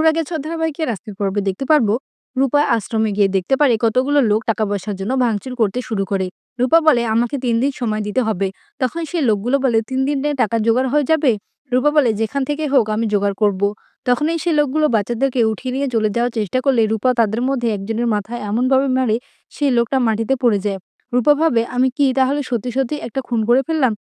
অনুরাগের ধারাবাহিকের আজকের পর্বে দেখতে পারব। রূপা আশ্রমে গিয়ে দেখতে পারে কতগুলো লোক টাকা পয়সার জন্য ভাঙচুর করতে শুরু করে। রূপা বলে, আমাকে তিন দিন সময় দিতে হবে। তখন সেই লোকগুলো বলে, তিন দিনে টাকা জোগাড় হয়ে যাবে? রূপা বলে, যেখান থেকে হোক, আমি জোগাড় করব। তখনই সেই লোকগুলো বাচ্চাদেরকে উঠিয়ে নিয়ে চলে যাওয়ার চেষ্টা করলে রূপা তাদের মধ্যে একজনের মাথায় এমনভাবে মারে সেই লোকটা মাটিতে পড়ে যায়। রূপা ভাবে, আমি কি তাহলে সত্যি সত্যি একটা খুন করে ফেললাম?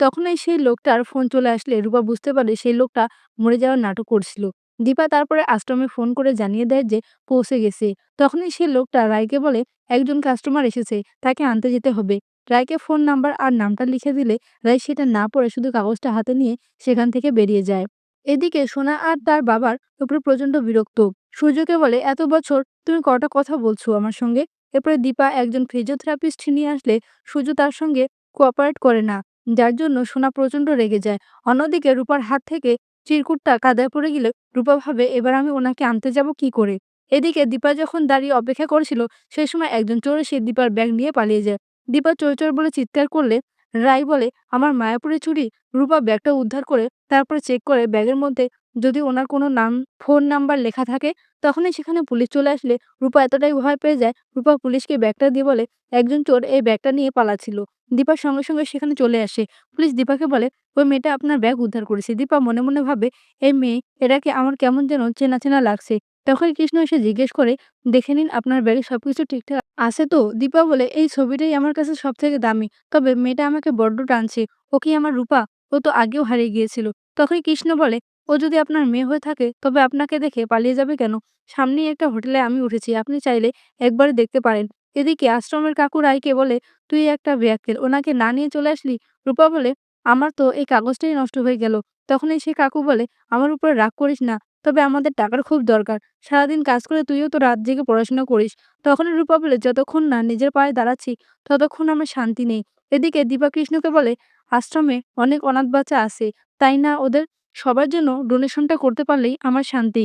তখনই সেই লোকটার ফোন চলে আসলে রূপা বুঝতে পারে, সেই লোকটা মরে যাওয়ার নাটক করছিল। দীপা তারপরে আশ্রমে ফোন করে জানিয়ে দেয় যে পৌঁছে গেছে। তখনই সে লোকটা রায়কে বলে, একজন কাস্টমার এসেছে, তাকে আনতে যেতে হবে। রায়কে ফোন নাম্বার আর নামটা লিখে দিলে রায় সেটা না পড়ে শুধু কাগজটা হাতে নিয়ে সেখান থেকে বেরিয়ে যায়। এদিকে সোনা আর তার বাবার উপরে প্রচণ্ড বিরক্ত। সূর্যকে বলে, এত বছর তুমি কটা কথা বলছো আমার সঙ্গে? এরপরে দীপা একজন ফিজিওথেরাপিস্ট নিয়ে আসলে সূর্য তার সঙ্গে কোঅপারেট করে না। যার জন্য সোনা প্রচণ্ড রেগে যায়। অন্যদিকে রূপার হাত থেকে চিরকুটটা কাদায় পড়ে গেলে রূপা ভাবে, এবার আমি ওনাকে আনতে যাব কি করে? এদিকে দীপা যখন দাঁড়িয়ে অপেক্ষা করছিল, সেই সময় একজন চোর এসে দীপার ব্যাগ নিয়ে পালিয়ে যায়। দীপা চোর চোর বলে চিৎকার করলে রাই বলে, আমার মায়াপুরে চুরি রূপা ব্যাগটা উদ্ধার করে তারপরে চেক করে ব্যাগের মধ্যে যদি ওনার কোনো নাম ফোন নাম্বার লেখা থাকে, তখনই সেখানে পুলিশ চলে আসলে রূপা এতটাই ভয় পেয়ে যায়, রূপা পুলিশকে ব্যাগটা দিয়ে বলে, একজন চোর এই ব্যাগটা নিয়ে পালাচ্ছিল। দীপার সঙ্গে সঙ্গে সেখানে চলে আসে। পুলিশ দীপাকে বলে, ওই মেয়েটা আপনার ব্যাগ উদ্ধার করেছে। দীপা মনে মনে ভাবে, এই মেয়ে, এটাকে আমার কেমন যেন চেনা চেনা লাগছে। তখন কৃষ্ণ এসে জিজ্ঞেস করে, দেখে নিন আপনার ব্যাগে সবকিছু ঠিকঠাক আছে তো? দীপা বলে, এই ছবিটাই আমার কাছে সব থেকে দামি। তবে মেয়েটা আমাকে বড্ড টানছে। ও কি আমার রূপা? ও তো আগেও হারিয়ে গিয়েছিল। তখন কৃষ্ণ বলে, ও যদি আপনার মেয়ে হয়ে থাকে, তবে আপনাকে দেখে পালিয়ে যাবে কেন? সামনেই একটা হোটেলে আমি উঠেছি। আপনি চাইলে একবারে দেখতে পারেন। এদিকে আশ্রমের কাকু রায়কে বলে, তুই একটা ব্যাকেল ওনাকে না নিয়ে চলে আসলি? রূপা বলে, আমার তো এই কাগজটাই নষ্ট হয়ে গেল। তখনই সে কাকু বলে, আমার উপরে রাগ করিস না। তবে আমাদের টাকার খুব দরকার। সারাদিন কাজ করে তুইও তো রাত জেগে পড়াশোনা করিস। তখন রূপা বলে, যতক্ষণ না নিজের পায়ে দাঁড়াচ্ছি, ততক্ষণ আমার শান্তি নেই। এদিকে দীপা কৃষ্ণকে বলে, আশ্রমে অনেক অনাথ বাচ্চা আছে। তাই না ওদের সবার জন্য ডোনেশনটা করতে পারলেই আমার শান্তি?